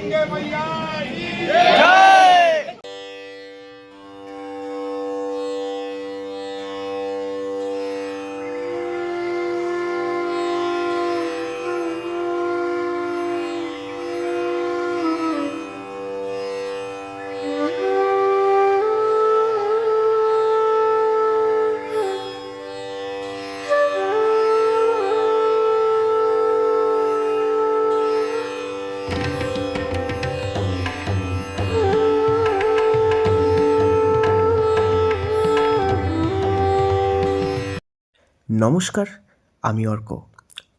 गंगे मैया নমস্কার, আমি Arka.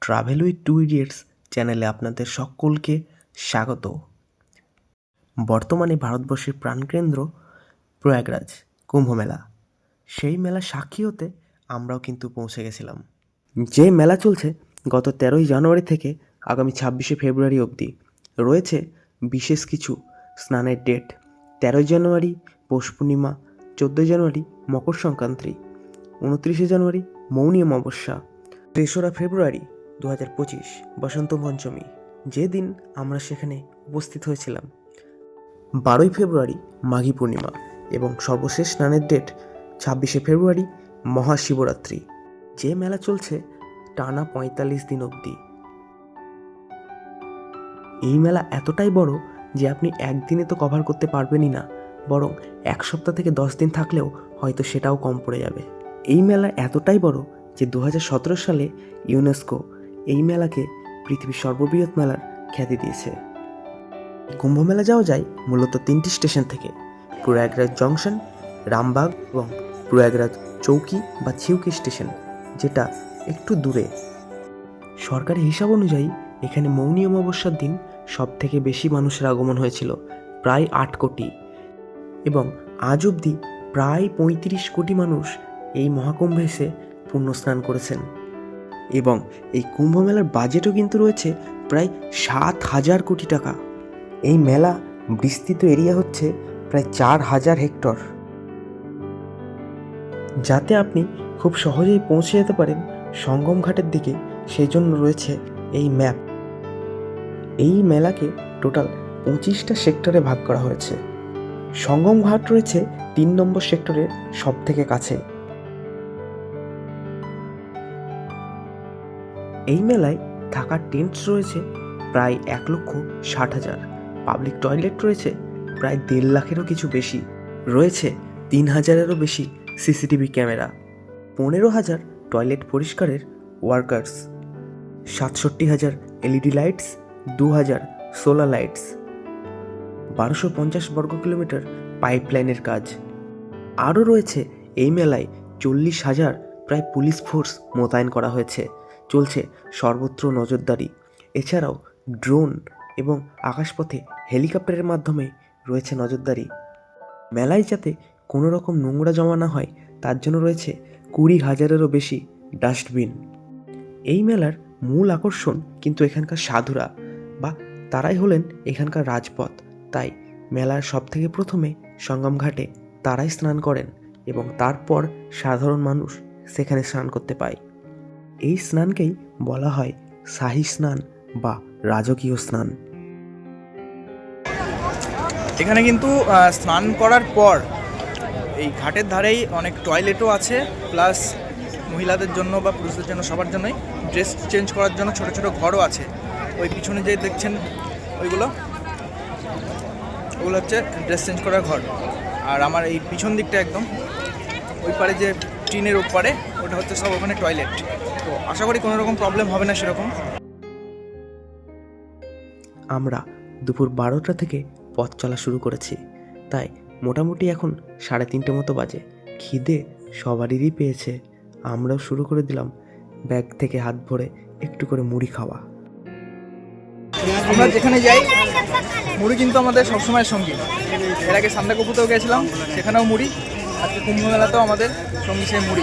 Travel with two idiots চ্যানেলে আপনাদের সকলকে স্বাগত। বর্তমানে ভারতবর্ষের প্রাণকেন্দ্র প্রয়াগরাজ কুম্ভমেলা সেই মেলা সাক্ষী হতে আমরাও কিন্তু পৌঁছে গেছিলাম। যে মেলা চলছে গত তেরোই জানুয়ারি থেকে আগামী ছাব্বিশে ফেব্রুয়ারি অবধি। রয়েছে বিশেষ কিছু স্নানের ডেট তেরোই জানুয়ারি, পৌষ পূর্ণিমা, চোদ্দোই জানুয়ারি, মকর সংক্রান্তি, উনত্রিশে জানুয়ারি মৌনী অমাবস্যা। তেসরা ফেব্রুয়ারি দু হাজার পঁচিশ, বসন্ত পঞ্চমী। যেদিন আমরা সেখানে উপস্থিত হয়েছিলাম। বারোই ফেব্রুয়ারি মাঘী পূর্ণিমা এবং সর্বশেষ স্নানের ডেট ছাব্বিশে ফেব্রুয়ারি মহাশিবরাত্রি। যে মেলা চলছে টানা পঁয়তাল্লিশ দিন অবধি। এই মেলা এতটাই বড় যে আপনি একদিনে তো কভার করতে পারবেনই না, বরং এক সপ্তাহ থেকে দশ দিন থাকলেও হয়তো সেটাও কম পড়ে যাবে। এই মেলা এতটাই বড় যে দু হাজার সতেরো সালে ইউনেস্কো এই মেলাকে পৃথিবীর সর্ববৃহৎ মেলার খ্যাতি দিয়েছে। কুম্ভ মেলা যাওয়া যায় মূলত তিনটি স্টেশন থেকে, প্রয়াগরাজ জংশন, রামবাগ এবং প্রয়াগরাজ চৌকি বা ছিউকি স্টেশন, যেটা একটু দূরে। সরকারি হিসাব অনুযায়ী এখানে মৌনী অমাবস্যার দিন সব থেকে বেশি মানুষের আগমন হয়েছিল, প্রায় আট কোটি। এবং আজ অবধি প্রায় পঁয়ত্রিশ কোটি মানুষ এই মহাকুম্ভে এসে পুণ্য স্নান করেছেন। এবং এই কুম্ভ মেলার বাজেটও কিন্তু রয়েছে প্রায় সাত হাজার কোটি টাকা। এই মেলা বিস্তৃত এরিয়া হচ্ছে প্রায় চার হাজার হেক্টর। যাতে আপনি খুব সহজেই পৌঁছে যেতে পারেন সঙ্গম ঘাটের দিকে, সেই জন্য রয়েছে এই ম্যাপ এই মেলাকে টোটাল পঁচিশটা সেক্টরে ভাগ করা হয়েছে। সঙ্গম ঘাট রয়েছে তিন নম্বর সেক্টরের সব থেকে কাছে। এই মেলায় থাকার টেন্টস রয়েছে প্রায় এক লক্ষ ষাট হাজার। পাবলিক টয়লেট রয়েছে প্রায় দেড় লাখেরও কিছু বেশি। রয়েছে তিন হাজারেরও বেশি সিসিটিভি ক্যামেরা পনেরো হাজার টয়লেট পরিষ্কারের ওয়ার্কার্স সাতষট্টি হাজার এলইডি লাইটস দু হাজার সোলার লাইটস বারোশো পঞ্চাশ বর্গ কিলোমিটার পাইপলাইনের কাজ। আরও রয়েছে এই মেলায় চল্লিশ হাজার প্রায় পুলিশ ফোর্স মোতায়েন করা হয়েছে। চলছে সর্বত্র নজরদারি। এছাড়াও ড্রোন এবং আকাশপথে হেলিকপ্টারের মাধ্যমে রয়েছে নজরদারি। মেলায় যাতে কোনো রকম নোংরা জমা না হয়, তার জন্য রয়েছে কুড়ি হাজারেরও বেশি ডাস্টবিন। এই মেলার মূল আকর্ষণ কিন্তু এখানকার সাধুরা বা তারাই হলেন এখানকার রাজপথ। তাই মেলার সব থেকে প্রথমে সঙ্গম ঘাটে তারাই স্নান করেন এবং তারপর সাধারণ মানুষ সেখানে স্নান করতে পায়। এই স্নানকেই বলা হয় শাহী স্নান বা রাজকীয় স্নান। এখানে কিন্তু স্নান করার পর এই ঘাটের ধারেই অনেক টয়লেটও আছে, প্লাস মহিলাদের জন্য বা পুরুষদের জন্য সবার জন্যই ড্রেস চেঞ্জ করার জন্য ছোট ছোট ঘরও আছে। ওই পিছনে যে দেখছেন ওইগুলো, ওগুলো হচ্ছে ড্রেস চেঞ্জ করার ঘর। আর আমার এই পিছন দিকটা একদম, ওই পারে যে টিনের ওপারে, ওটা হচ্ছে সব ওখানে টয়লেট। তো আশা করি কোনো রকম প্রবলেম হবে না সেরকম। আমরা দুপুর বারোটা থেকে পথ চলা শুরু করেছি। তাই মোটামুটি এখন সাড়ে তিনটে মতো বাজে। খিদে সবারই পেয়েছে। আমরাও শুরু করে দিলাম ব্যাগ থেকে হাত ভরে একটু করে মুড়ি খাওয়া। আমরা যেখানে যাই মুড়ি কিন্তু আমাদের সবসময় সঙ্গী। এর আগে সান্দাকপুতেও গেছিলাম সেখানেও মুড়ি। আজকে কুম্ভ মেলাতেও আমাদের সঙ্গী সেই মুড়ি।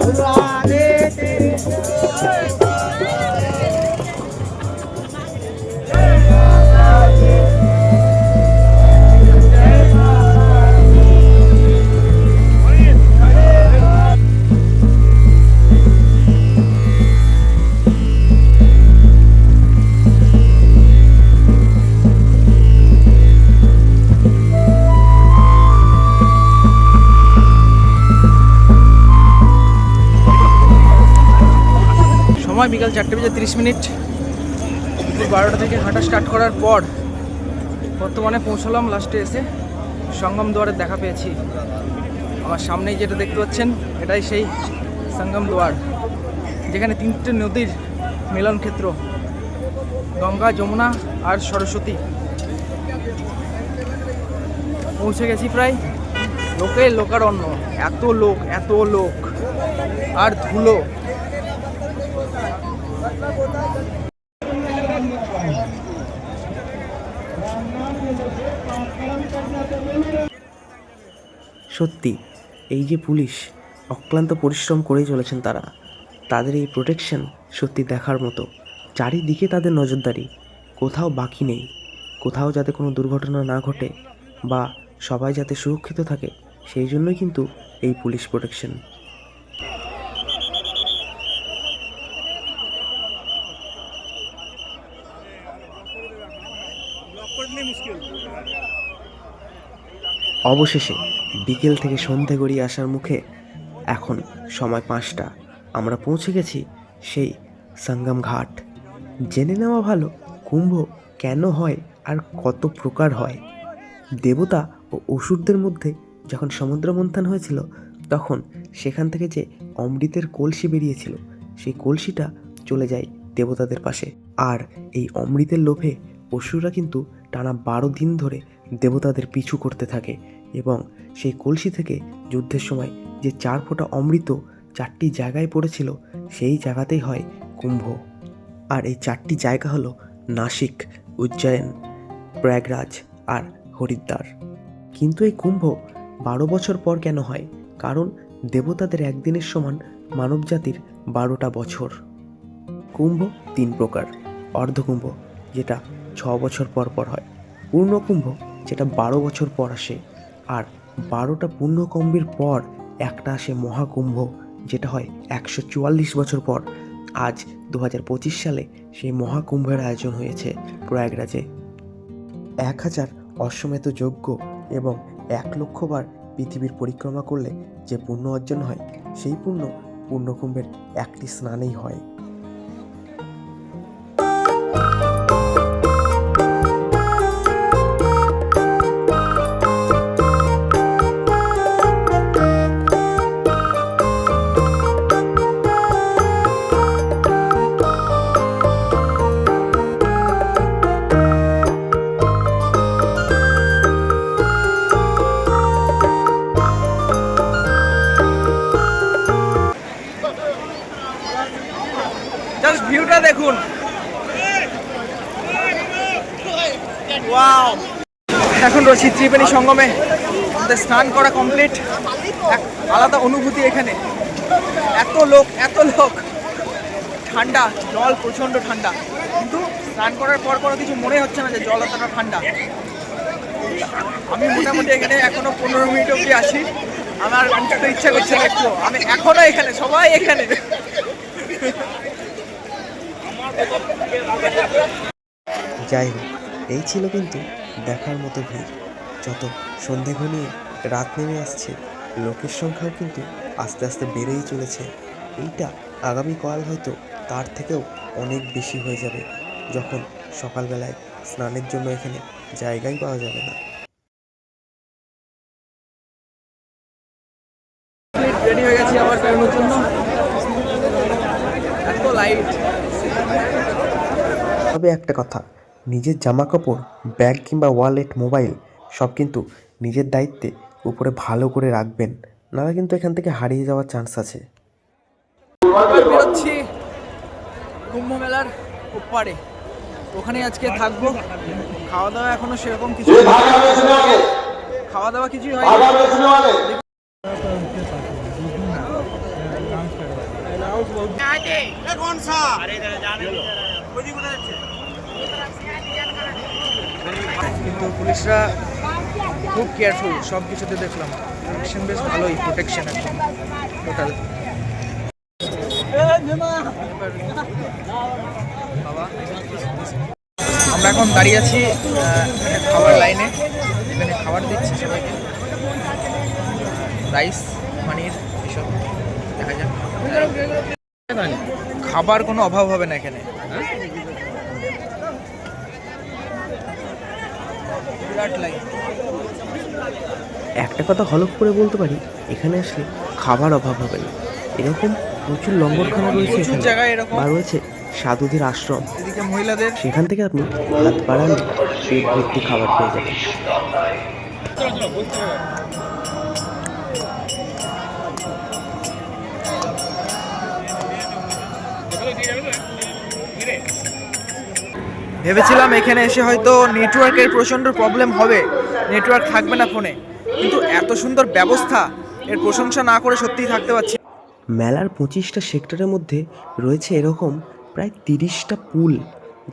Allah সময় বিকাল চারটে বেজে তিরিশ মিনিট। বারোটা থেকে হাঁটা স্টার্ট করার পর বর্তমানে পৌঁছলাম লাস্টে এসে সঙ্গম দুয়ারে দেখা পেয়েছি। আমার সামনেই যেটা দেখতে পাচ্ছেন, এটাই সেই সঙ্গম দুয়ার, যেখানে তিনটে নদীর মিলন ক্ষেত্র, গঙ্গা, যমুনা আর সরস্বতী। পৌঁছে গেছি প্রায় লোকে লোকারণ্য, এত লোক এত লোক, আর ধুলো। সত্যি, এই যে পুলিশ, অক্লান্ত পরিশ্রম করেই চলেছেন তারা। তাদের এই প্রোটেকশন সত্যি দেখার মতো। চারিদিকে তাদের নজরদারি। কোথাও বাকি নেই। কোথাও যাতে কোনো দুর্ঘটনা না ঘটে বা সবাই যাতে সুরক্ষিত থাকে, সেই জন্যই কিন্তু এই পুলিশ প্রোটেকশন অবশেষে বিকেল থেকে সন্ধে গড়িয়ে আসার মুখে এখন সময় পাঁচটা। আমরা পৌঁছে গেছি সেই সঙ্গম ঘাট। জেনে নেওয়া ভালো, কুম্ভ কেন হয় আর কত প্রকার হয়। দেবতা ও অসুরদের মধ্যে যখন সমুদ্র মন্থন হয়েছিল, তখন সেখান থেকে যে অমৃতের কলসি বেরিয়েছিল, সেই কলসিটা চলে যায় দেবতাদের পাশে। আর এই অমৃতের লোভে অসুররা কিন্তু টানা বারো দিন ধরে দেবতাদের পিছু করতে থাকে। এবং সেই কলসি থেকে যুদ্ধের সময় যে চার ফোঁটা অমৃত চারটি জায়গায় পড়েছিল, সেই জায়গাতেই হয় কুম্ভ। আর এই চারটি জায়গা হলো নাসিক, উজ্জয়ন, প্রয়াগরাজ আর হরিদ্বার। কিন্তু এই কুম্ভ বারো বছর পর কেন হয়? কারণ দেবতাদের একদিনের সমান মানবজাতির বারোটা বছর। কুম্ভ তিন প্রকার। অর্ধকুম্ভ, যেটা ছ বছর পর পর হয়। পূর্ণকুম্ভ, যেটা বারো বছর পর আসে। আর বারোটা পূর্ণকুম্ভের পর একটা আসে মহাকুম্ভ, যেটা হয় একশো চুয়াল্লিশ বছর পর। আজ দু হাজার পঁচিশ সালে সেই মহাকুম্ভের আয়োজন হয়েছে প্রয়াগরাজে। এক হাজার অশ্বমেধ যজ্ঞ এবং এক লক্ষবার পৃথিবীর পরিক্রমা করলে যে পুণ্য অর্জন হয়, সেই পুণ্য পূর্ণকুম্ভের একটি স্নানেই হয়। ত্রিবেণী সঙ্গমে স্নান করা কমপ্লিট এক আলাদা অনুভূতি এখানে। এত লোক এত লোক। ঠান্ডা, জল প্রচণ্ড ঠান্ডা। কিন্তু স্নান করার পর কোনো কিছু মনে হচ্ছে না যে জল এতটা ঠান্ডা। আমি মোটামুটি এখানে এখনও পনেরো মিনিট অব্দি আছি। আমার অন্তত ইচ্ছা করছে একটু আমি এখনও এখানে, সবাই এখানে। যাই হোক, এই ছিল কিন্তু দেখার মতো ভিড়। যত সন্ধে ঘনিয়ে রাত নেমে আসছে লোকের সংখ্যাও কিন্তু আস্তে আস্তে বেড়েই চলেছে। এইটা আগামীকাল হয়তো তার থেকেও অনেক বেশি হয়ে যাবে যখন সকালবেলায় স্নানের জন্য এখানে জায়গাই পাওয়া যাবে না। রেডি হয়ে গেছি আবার বেরোনোর জন্য। এত লাইট তবে একটা কথা নিজের জামা কাপড় ব্যাগ কিংবা ওয়ালেট মোবাইল সব কিন্তু নিজের দায়িত্বে উপরে ভালো করে রাখবেন নাহলে কিন্তু এখান থেকে হারিয়ে যাওয়ার চান্স আছে। বেরোচ্ছি কুম্ভ মেলার ওপারে। ওখানে আজকে থাকব। খাওয়া দাওয়া এখনও সেরকম কিছু খাওয়া দাওয়া কিছুই কিন্তু পুলিশরা খুব কেয়ারফুল সব কিছুতে দেখলাম। প্রোটেকশন বেশ ভালোই প্রোটেকশন একদম টোটাল আমরা এখন দাঁড়িয়ে আছি খাবার লাইনে এখানে খাবার দিচ্ছে সবাইকে। রাইস পানির এসব। দেখা যাক। খাবার কোনো অভাব হবে না এখানে। বিরাট লাইন একটা কথা হলক করে বলতে পারি এখানে আসলে খাবার অভাব হবে না। এরকম প্রচুর লঙ্গরখানা রয়েছে এখানে। বা রয়েছে সাধুদের আশ্রম। মহিলাদের। সেখান থেকে আপনি হাত বাড়ান পেট ভর্তি খাবার পেয়ে যাবেন। ভেবেছিলাম এখানে এসে হয়তো নেটওয়ার্কের প্রচণ্ড প্রবলেম হবে নেটওয়ার্ক থাকবে না ফোনে। কিন্তু এত সুন্দর ব্যবস্থা এর প্রশংসা না করে সত্যিই থাকতে পারছি মেলার পঁচিশটা সেক্টরের মধ্যে রয়েছে এরকম প্রায় তিরিশটা পুল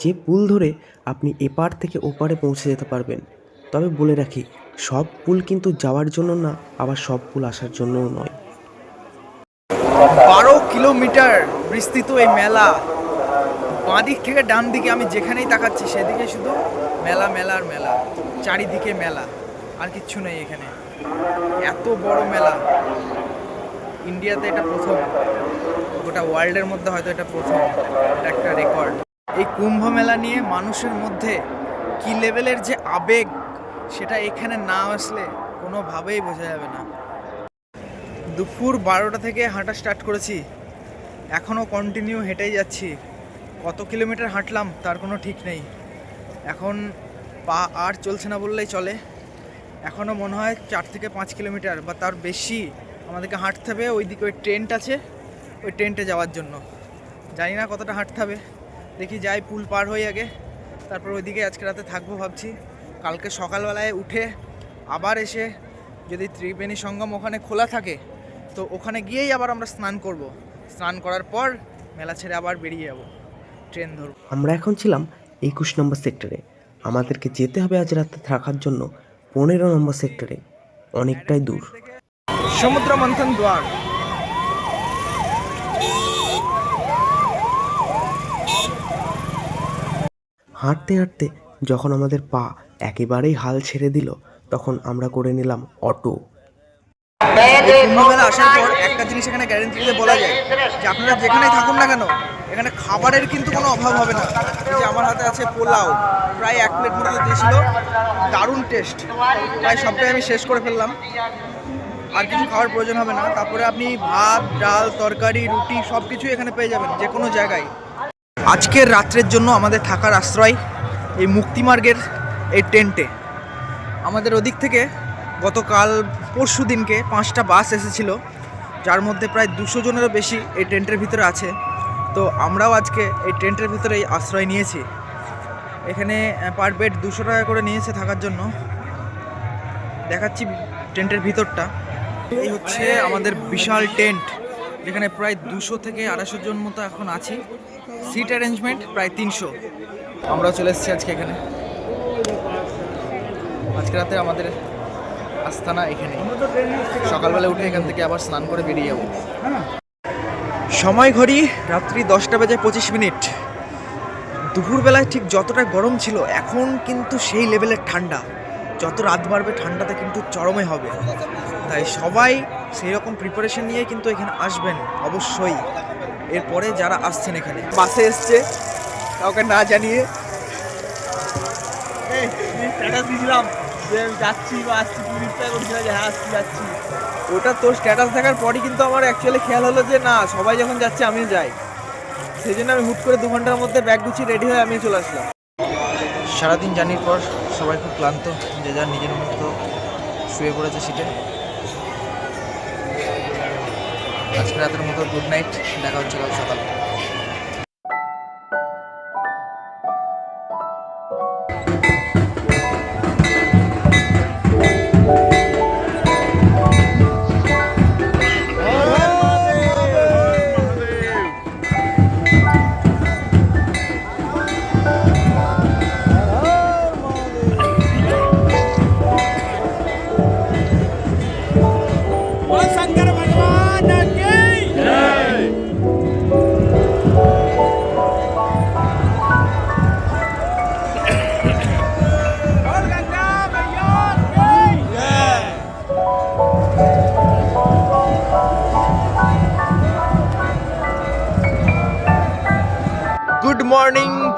যে পুল ধরে আপনি এপার থেকে ওপারে পৌঁছে যেতে পারবেন। তবে বলে রাখি সব পুল কিন্তু যাওয়ার জন্য না আবার সব পুল আসার জন্যও নয়। বারো কিলোমিটার বিস্তৃত এই মেলা বাঁ দিক থেকে ডান দিকে আমি যেখানেই তাকাচ্ছি সেদিকে শুধু মেলা মেলার মেলা। চারিদিকে মেলা। আর কিচ্ছু নেই এখানে। এত বড় মেলা। ইন্ডিয়াতে এটা প্রথম। গোটা ওয়ার্ল্ডের মধ্যে হয়তো এটা প্রথম। এটা একটা রেকর্ড। এই কুম্ভ মেলা নিয়ে মানুষের মধ্যে কি লেভেলের যে আবেগ, সেটা এখানে না আসলে কোনোভাবেই বোঝা যাবে না। দুপুর বারোটা থেকে হাঁটা স্টার্ট করেছি। এখনও কন্টিনিউ হেঁটেই যাচ্ছি। কত কিলোমিটার হাঁটলাম তার কোনো ঠিক নেই। এখন পা আর চলছে না বললেই চলে। এখনও মনে হয় চার থেকে পাঁচ কিলোমিটার বা তার বেশি আমাদেরকে হাঁটতে হবে। ওইদিকে ওই ট্রেনটা আছে, ওই ট্রেনটে যাওয়ার জন্য। জানি না কতটা হাঁটতে হবে। দেখি যাই পুল পার হয়ে আগে। তারপর ওইদিকে আজকে রাতে থাকব ভাবছি। কালকে সকালবেলায় উঠে আবার এসে যদি ত্রিবেণী সঙ্গম ওখানে খোলা থাকে, তো ওখানে গিয়েই আবার আমরা স্নান করব। স্নান করার পর মেলা ছেড়ে আবার বেরিয়ে যাব। ট্রেন ধরব। আমরা এখন ছিলাম একুশ নম্বর সেক্টরে। আমাদেরকে যেতে হবে আজ রাতে থাকার জন্য পনেরো নম্বর সেক্টরে। অনেকটাই দূর। সমুদ্র মন্থন দ্বার হাঁটতে হাঁটতে যখন আমাদের পা একেবারেই হাল ছেড়ে দিল তখন আমরা করে নিলাম অটো। এই কুম্ভ মেলা আসার পর একটা জিনিস এখানে গ্যারেন্টি দিয়ে বলা যায় যে আপনারা যেখানেই থাকুন না কেন এখানে খাবারের কিন্তু কোনো অভাব হবে না। যে আমার হাতে আছে পোলাও, প্রায় এক প্লেট মতো দিয়েছিল। দারুণ টেস্ট প্রায় সবটাই আমি শেষ করে ফেললাম। আর কিছু খাওয়ার প্রয়োজন হবে না। তারপরে আপনি ভাত, ডাল, তরকারি, রুটি সব কিছুই এখানে পেয়ে যাবেন যে কোনো জায়গায়। আজকের রাত্রের জন্য আমাদের থাকার আশ্রয় এই মুক্তিমার্গের এই টেন্টে। আমাদের ওদিক থেকে গতকাল পরশু দিনকে পাঁচটা বাস এসেছিল, যার মধ্যে প্রায় দুশো জনেরও বেশি এই টেন্টের ভিতরে আছে। তো আমরাও আজকে এই টেন্টের ভিতরেই আশ্রয় নিয়েছি। এখানে পার বেড দুশো টাকা করে নিয়েছে থাকার জন্য। দেখাচ্ছি টেন্টের ভিতরটা। এই হচ্ছে আমাদের বিশাল টেন্ট, যেখানে প্রায় দুশো থেকে আড়াইশো জন মতো এখন আছি। সিট অ্যারেঞ্জমেন্ট প্রায় তিনশো। আমরাও চলে এসেছি আজকে এখানে। আজকে রাতে আমাদের আস্তানা এখানে সকালবেলা উঠে এখান থেকে আবার স্নান করে বেরিয়ে যাব। সময় ঘড়ি রাত্রি দশটা বেজে পঁচিশ মিনিট। দুপুরবেলায় ঠিক যতটা গরম ছিল এখন কিন্তু সেই লেভেলের ঠান্ডা। যত রাত বাড়বে ঠান্ডাতে কিন্তু চরমে হবে। তাই সবাই সেই রকম প্রিপারেশন নিয়ে কিন্তু এখানে আসবেন অবশ্যই। এরপরে যারা আসছেন এখানে। বাসে এসছে কাউকে না জানিয়ে। যাচ্ছি বা আসছি যাচ্ছি। ওটা তোর স্ট্যাটাস দেখার পরই কিন্তু আমার অ্যাকচুয়ালি খেয়াল হলো যে না, সবাই যখন যাচ্ছে আমিও যাই। সেই জন্য আমি হুট করে দু ঘণ্টার মধ্যে ব্যাগ গুছিয়ে রেডি হয়ে আমি চলে আসলাম। সারাদিন জানির পর সবাই খুব ক্লান্ত, যে যার নিজের মতো শুয়ে পড়েছে সিটে আজকে রাতের মতো গুড নাইট দেখা হচ্ছে কাল সকালে।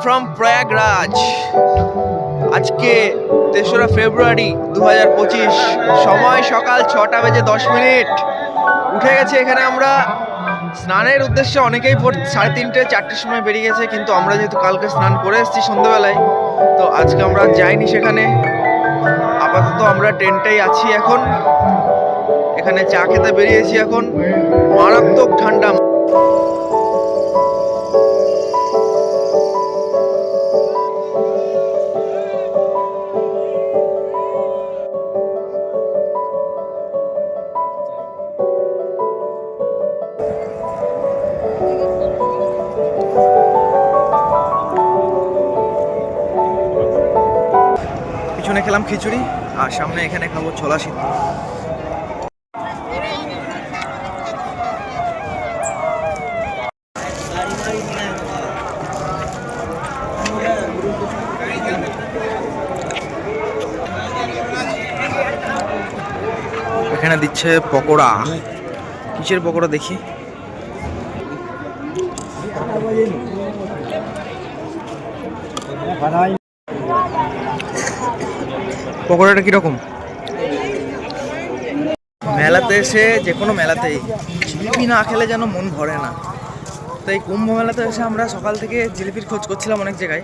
ফ্রম প্রয়াগরাজ আজকে তেসরা ফেব্রুয়ারি দু হাজার পঁচিশ, সময় সকাল ছটা বেজে দশ মিনিট। উঠে গেছে এখানে আমরা। স্নানের উদ্দেশ্যে অনেকেই ভোর সাড়ে তিনটে, চারটের সময় বেরিয়ে গেছে, কিন্তু আমরা যেহেতু কালকে স্নান করে এসেছি সন্ধ্যাবেলায়, তো আজকে আমরা যাইনি সেখানে। আপাতত আমরা টেন্টেই আছি এখন। এখানে চা খেতে বেরিয়েছি এখন। মারাত্মক ঠান্ডা খিচুড়ি আর সামনে এখানে খাব ছোলা সিদ্ধ। এখানে দিচ্ছে পকোড়া। কিসের পকোড়া দেখি? পকোড়াটা কীরকম? মেলাতে এসে যে কোনো মেলাতেই জিলিপি না খেলে যেন মন ভরে না। তাই কুম্ভ মেলাতে এসে আমরা সকাল থেকে জিলিপির খোঁজ করছিলাম অনেক জায়গায়।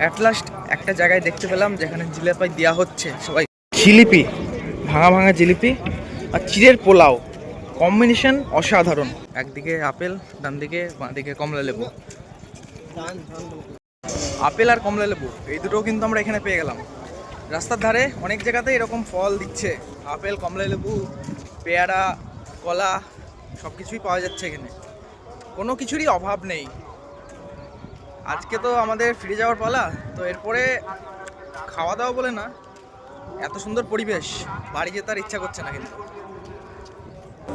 অ্যাট লাস্ট একটা জায়গায় দেখতে পেলাম যেখানে জিলেপাই দেওয়া হচ্ছে সবাই। জিলিপি? ভাঙা ভাঙা জিলিপি আর চিড়ের পোলাও। কম্বিনেশন অসাধারণ। একদিকে আপেল ডান দিকে বাঁ দিকে কমলা লেবু আপেল আর কমলা লেবু এই দুটোও কিন্তু আমরা এখানে পেয়ে গেলাম। রাস্তার ধারে অনেক জায়গাতে এরকম ফল দিচ্ছে। আপেল কমলা লেবু পেয়ারা, কলা সব কিছুই পাওয়া যাচ্ছে এখানে। কোনো কিছুরই অভাব নেই। আজকে তো আমাদের ফিরে যাওয়ার পালা, তো এরপরে খাওয়া দাওয়া বলে না, এত সুন্দর পরিবেশ, বাড়ি যেতে আর ইচ্ছা করছে না কিন্তু।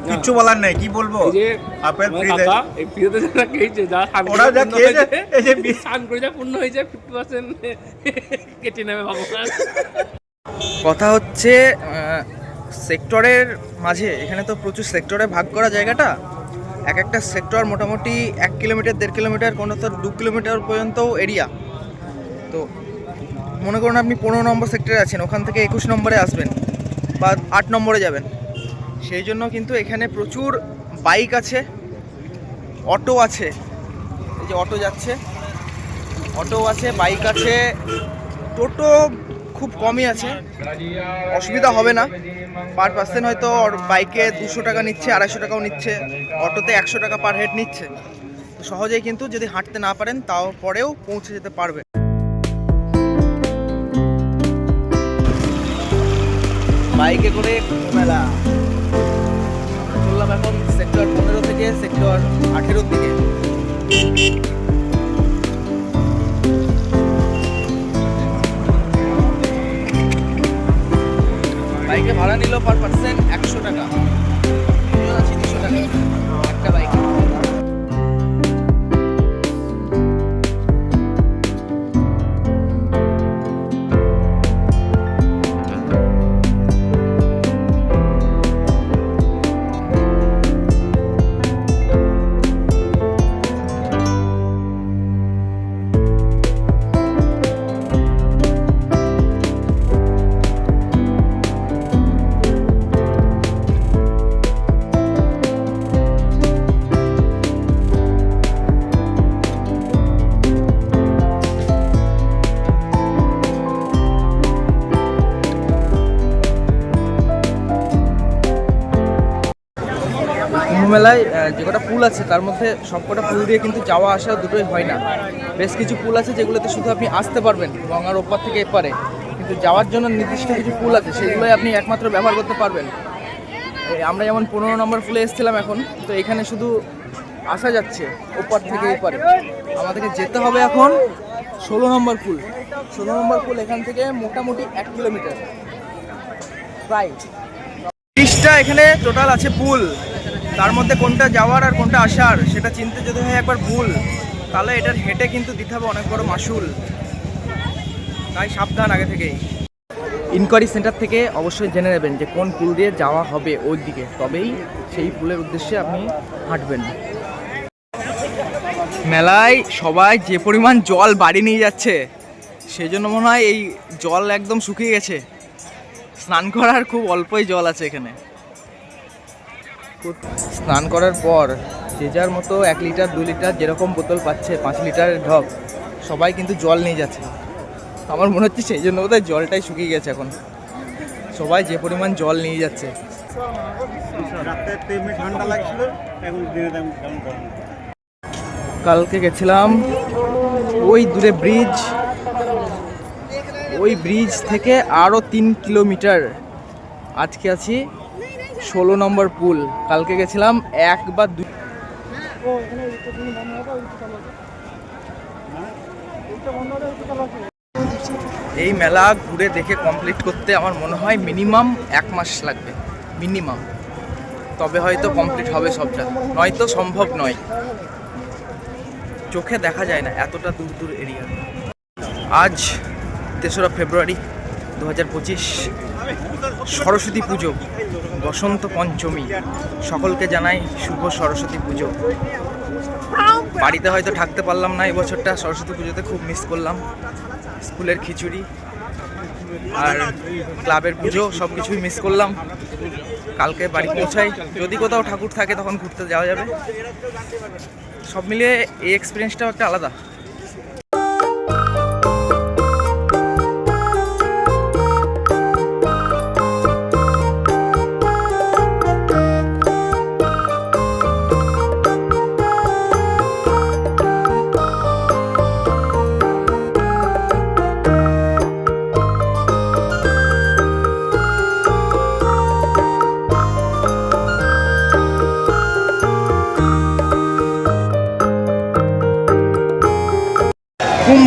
কিচ্ছু বলার নেই কি বলব? আপেল ফ্রিতে এই ফ্রিতে যারা খেয়েছে যা ওরা যা খেয়েছে, এই যে স্নান করে যা পূর্ণ হয়েছে ফিফটি পার্সেন্ট কেটে নেবে কথা হচ্ছে সেক্টরের মাঝে এখানে তো প্রচুর সেক্টরে ভাগ করা জায়গাটা এক একটা সেক্টর মোটামুটি এক কিলোমিটার দেড় কিলোমিটার কোনো তো দু কিলোমিটার পর্যন্ত এরিয়া তো মনে করুন আপনি পনেরো নম্বর সেক্টরে আছেন ওখান থেকে একুশ নম্বরে আসবেন বা আট নম্বরে যাবেন। সেই জন্য কিন্তু এখানে প্রচুর বাইক আছে, অটো আছে, এই যে অটো যাচ্ছে অটো আছে, বাইক আছে, টোটো খুব কমই আছে, অসুবিধা হবে না, পার পার্সেন্ট হয়তো বাইকে দুশো টাকা নিচ্ছে, আড়াইশো টাকাও নিচ্ছে, অটোতে একশো টাকা পার হেড নিচ্ছে, তো সহজেই কিন্তু যদি হাঁটতে না পারেন তাও পরেও পৌঁছে যেতে পারবে। বাইকে করে মেলা। সেক্টর পনেরো থেকে সেক্টর আঠেরোর দিকে। বাইকে ভাড়া নিল পার পার্সেন্ট কুম্ভ মেলায় যে কটা পুল আছে, তার মধ্যে সব কটা পুল দিয়ে কিন্তু যাওয়া আসা দুটোই হয় না। বেশ কিছু পুল আছে যেগুলোতে শুধু আপনি আসতে পারবেন, গঙ্গার ওপার থেকে এপারে। কিন্তু যাওয়ার জন্য নির্দিষ্ট কিছু পুল আছে, সেগুলোই আপনি একমাত্র ব্যবহার করতে পারবেন। আমরা যেমন পনেরো নম্বর পুলে এসেছিলাম এখন, তো এখানে শুধু আসা যাচ্ছে, ওপার থেকে এপারে। আমাদেরকে যেতে হবে এখন ষোলো নম্বর পুল ষোলো নম্বর পুল এখান থেকে মোটামুটি এক কিলোমিটার। প্রায়। এখানে টোটাল আছে পুল। তার মধ্যে কোনটা যাওয়ার আর কোনটা আসার, সেটা চিনতে যদি হয় একবার ভুল, তাহলে এটার হেঁটে কিন্তু দিতে হবে অনেক বড় মাসুল। তাই সাবধান আগে থেকেই। ইনকোয়ারি সেন্টার থেকে অবশ্যই জেনে নেবেন যে কোন পুল দিয়ে যাওয়া হবে ওই দিকে। তবেই সেই পুলের উদ্দেশ্যে আপনি হাঁটবেন। মেলায় সবাই যে পরিমাণ জল বাড়ি নিয়ে যাচ্ছে সেই জন্য মনে হয় এই জল একদম শুকিয়ে গেছে। স্নান করার খুব অল্পই জল আছে এখানে। স্নান করার পর যে যার মতো এক লিটার, দু লিটার যেরকম বোতল পাচ্ছে, পাঁচ লিটারের ঢপ, সবাই কিন্তু জল নিয়ে যাচ্ছে। আমার মনে হচ্ছে সেই জন্য বোধহয় জলটাই শুকিয়ে গেছে এখন। সবাই যে পরিমাণ জল নিয়ে যাচ্ছে। কালকে গেছিলাম ওই দূরে ব্রিজ। ওই ব্রিজ থেকে আরও তিন কিলোমিটার। আজকে আছি ষোলো নম্বর পুল। কালকে গেছিলাম এক বা দু এই মেলা ঘুরে দেখে কমপ্লিট করতে আমার মনে হয় মিনিমাম এক মাস লাগবে। মিনিমাম তবে হয়তো কমপ্লিট হবে সবটা। নয়তো সম্ভব নয়। চোখে দেখা যায় না এতটা দূর দূর এরিয়া। আজ তেসরা ফেব্রুয়ারি দু হাজার পঁচিশ। সরস্বতী পুজো, বসন্ত পঞ্চমী, সকলকে জানাই শুভ সরস্বতী পুজো। বাড়িতে হয়তো থাকতে পারলাম না এবছরটা, সরস্বতী পুজোতে খুব মিস করলাম। স্কুলের খিচুড়ি আর ক্লাবের পুজো সব কিছুই মিস করলাম। কালকে বাড়ি পৌঁছাই, যদি কোথাও ঠাকুর থাকে তখন ঘুরতে যাওয়া যাবে। সব মিলিয়ে এই এক্সপিরিয়েন্সটাও একটা আলাদা।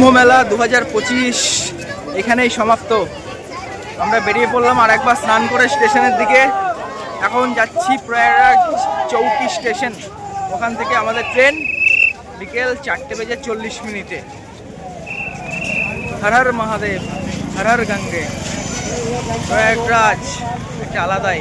কুম্ভ মেলা দু হাজার পঁচিশ এখানেই সমাপ্ত। আমরা বেরিয়ে পড়লাম আর একবার স্নান করে স্টেশনের দিকে। এখন যাচ্ছি প্রয়াগরাজ চৌকি স্টেশন। ওখান থেকে আমাদের ট্রেন বিকেল চারটে বেজে চল্লিশ মিনিটে। হর হর মহাদেব, হর হর গঙ্গে। প্রয়াগরাজ একটা আলাদাই।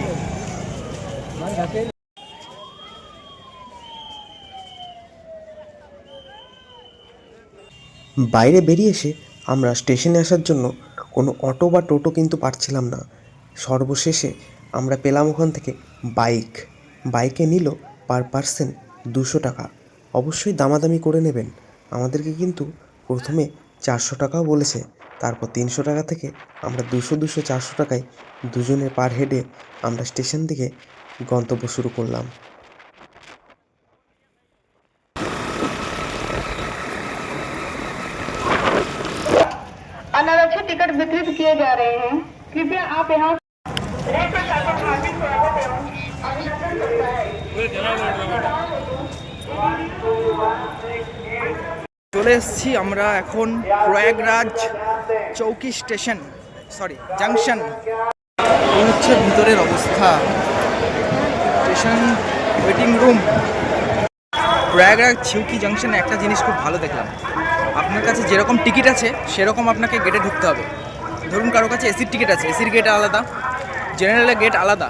বাইরে বেরিয়ে এসে আমরা স্টেশনে আসার জন্য কোনো অটো বা টোটো কিন্তু পাচ্ছিলাম না। সর্বশেষে আমরা পেলাম ওখান থেকে বাইক। বাইকে নিল পার পার্সন দুশো টাকা। অবশ্যই দামাদামি করে নেবেন। আমাদেরকে কিন্তু প্রথমে চারশো টাকাও বলেছে। তারপর তিনশো টাকা থেকে আমরা দুশো দুশো চারশো টাকায় দুজনে পার হেডে আমরা স্টেশন থেকে গন্তব্য শুরু করলাম। किए जा रहे हैं कृपया आप यहाँ চলে এসেছি আমরা এখন প্রয়াগরাজ চৌকি স্টেশন সরি জাংশন এই হচ্ছে ভিতরের অবস্থা স্টেশন ওয়েটিং রুম প্রয়াগরাজ চৌকি জাংশনে একটা জিনিস খুব ভালো দেখলাম আপনার কাছে যেরকম টিকিট আছে সেরকম আপনাকে গেটে ঢুকতে হবে ধরুন কারও কাছে এসির টিকিট আছে এসির গেট আলাদা জেনারেলের গেট আলাদা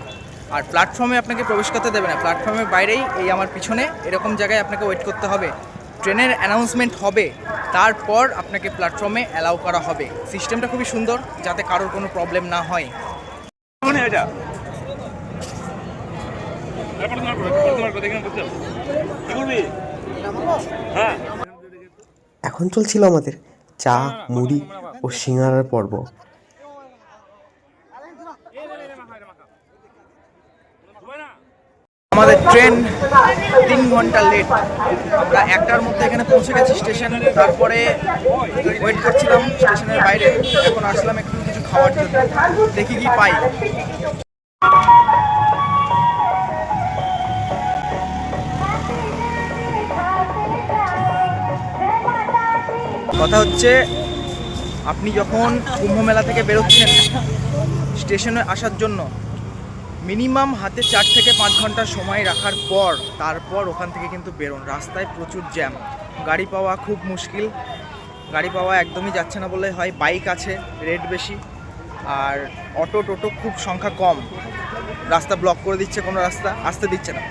আর প্ল্যাটফর্মে আপনাকে প্রবেশ করতে দেবে না। প্ল্যাটফর্মের বাইরেই এই আমার পিছনে এরকম জায়গায় আপনাকে ওয়েট করতে হবে। ট্রেনের অ্যানাউন্সমেন্ট হবে তারপর আপনাকে প্ল্যাটফর্মে অ্যালাউ করা হবে। সিস্টেমটা খুবই সুন্দর যাতে কারোর কোনো প্রবলেম না হয়। মনে এটা? হ্যাঁ এখন চলছিল আমাদের চা মুড়ি ও সিঙ্গারার পর্ব। আমাদের ট্রেন তিন ঘণ্টা লেট আমরা একটার মধ্যে এখানে পৌঁছে গেছি স্টেশন তারপরে ওয়েট করছিলাম স্টেশনের বাইরে। এখন আসলাম একটু কিছু খাওয়ার জন্য। দেখি কি পাই। কথা হচ্ছে, আপনি যখন কুম্ভ মেলা থেকে বেরোচ্ছেন স্টেশনে আসার জন্য মিনিমাম হাতে চার থেকে পাঁচ ঘণ্টা সময় রাখার পর তারপর ওখান থেকে কিন্তু বেরোন। রাস্তায় প্রচুর জ্যাম। গাড়ি পাওয়া খুব মুশকিল। গাড়ি পাওয়া একদমই যাচ্ছে না বলে হয়। বাইক আছে, রেট বেশি। আর অটো টোটো খুব সংখ্যা কম। রাস্তা ব্লক করে দিচ্ছে কোনো রাস্তা, আসতে দিচ্ছে না।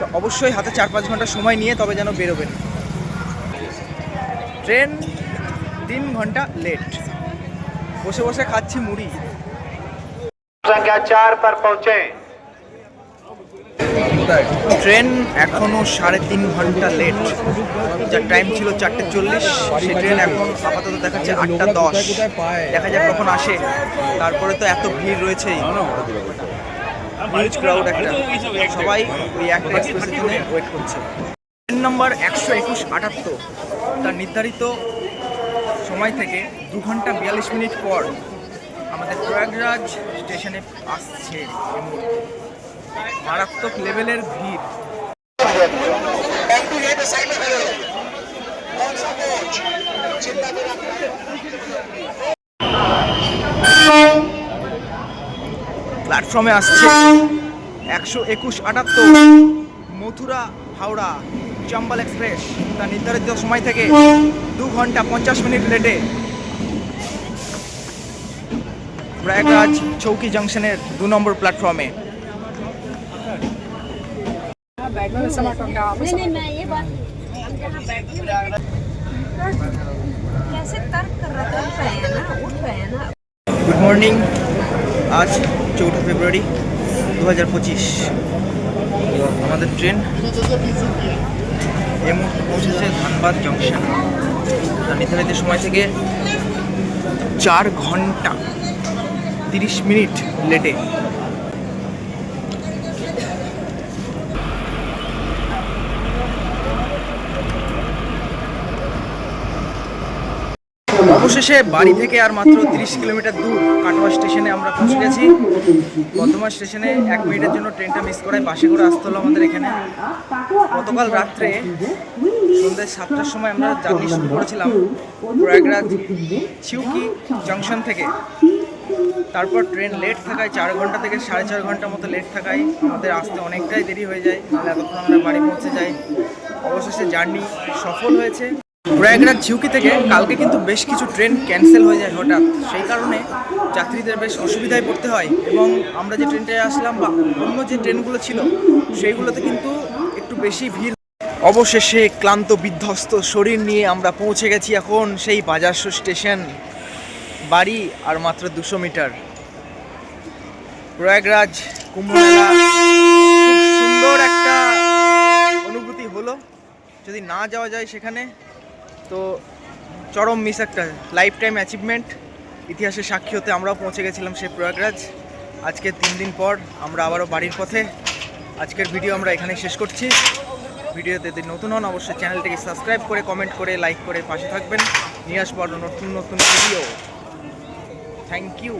তো অবশ্যই হাতে চার পাঁচ ঘণ্টা সময় নিয়ে তবে যেন বেরোবেন। ট্রেন তিন ঘণ্টা লেট। বসে বসে খাচ্ছি মুড়ি। संख्या चार पर पहुंचे ট্রেন এখনো সাড়ে তিন ঘন্টা লেট যার টাইম ছিল চারটে চল্লিশ সেই ট্রেন এখন আপাতত দেখাচ্ছে আটটা দশ দেখা যাক কখন আসে তারপরে তো এত ভিড় রয়েছেই হিউজ ক্রাউড একটা সবাই ওই একটা এক্সপ্রেসের জন্য ওয়েট করছে ট্রেন নম্বর একশো একুশ আটাত্তর তার নির্ধারিত সময় থেকে দু ঘন্টা বিয়াল্লিশ মিনিট পর আমাদের প্রয়াগরাজ স্টেশনে আসছে মারাত্মক লেভেলের ভিড়। প্ল্যাটফর্মে আসছে একশো একুশ আটাত্তর, মথুরা, হাওড়া, চম্বল এক্সপ্রেস। তার নির্ধারিত সময় থেকে দু ঘণ্টা পঞ্চাশ মিনিট লেটে প্রয়াগরাজ চৌকি জংশনের দু নম্বর প্ল্যাটফর্মে। গুড মর্নিং আজ চৌঠা ফেব্রুয়ারি দু হাজার পঁচিশ। আমাদের ট্রেন এই মুহূর্তে পৌঁছেছে ধানবাদ জংশন। নির্ধারিত সময় থেকে চার ঘণ্টা। তিরিশ মিনিট লেটে। অবশেষে বাড়ি থেকে আর মাত্র তিরিশ কিলোমিটার দূর কাটোয়া স্টেশনে আমরা পৌঁছে গেছি। বর্ধমান স্টেশনে এক মিনিটের জন্য ট্রেনটা মিস করায় বাসে করে আসতে হলো আমাদের এখানে। গতকাল রাত্রে সন্ধ্যে সাতটার সময় আমরা জার্নি শুরু করেছিলাম প্রয়াগরাজ চিউকি জংশন থেকে। তারপর ট্রেন লেট থাকায় চার ঘণ্টা থেকে সাড়ে চার ঘণ্টা মতো লেট থাকায় আমাদের আসতে অনেকটাই দেরি হয়ে যায়। নাহলে এতক্ষণ আমরা বাড়ি পৌঁছে যাই। অবশেষে জার্নি সফল হয়েছে। প্রয়াগরাজ ঝিউকি থেকে কালকে কিন্তু বেশ কিছু ট্রেন ক্যান্সেল হয়ে যায় হঠাৎ। সেই কারণে যাত্রীদের বেশ অসুবিধায় পড়তে হয় এবং আমরা যে ট্রেনটায় আসলাম বা অন্য যে ট্রেনগুলো ছিল, সেইগুলোতে কিন্তু একটু বেশি ভিড়। অবশেষে ক্লান্ত বিধ্বস্ত শরীর নিয়ে আমরা পৌঁছে গেছি এখন সেই বাজারশো স্টেশন। বাড়ি আর মাত্র দুশো মিটার। প্রয়াগরাজ কুম্ভ মেলা সুন্দর একটা অনুভূতি হলো। যদি না যাওয়া যায় সেখানে, তো চরম মিস একটা লাইফ টাইম অ্যাচিভমেন্ট ইতিহাসের সাক্ষী হতে আমরাও পৌঁছে গেছিলাম সেই প্রয়াগরাজ। আজকে তিন দিন পর আমরা আবারও বাড়ির পথে। আজকের ভিডিও আমরা এখানে শেষ করছি। ভিডিওতে যদি নতুন হন, অবশ্যই চ্যানেলটিকে সাবস্ক্রাইব করে কমেন্ট করে লাইক করে পাশে থাকবেন। নিয়ে আসব নতুন নতুন ভিডিও থ্যাংক ইউ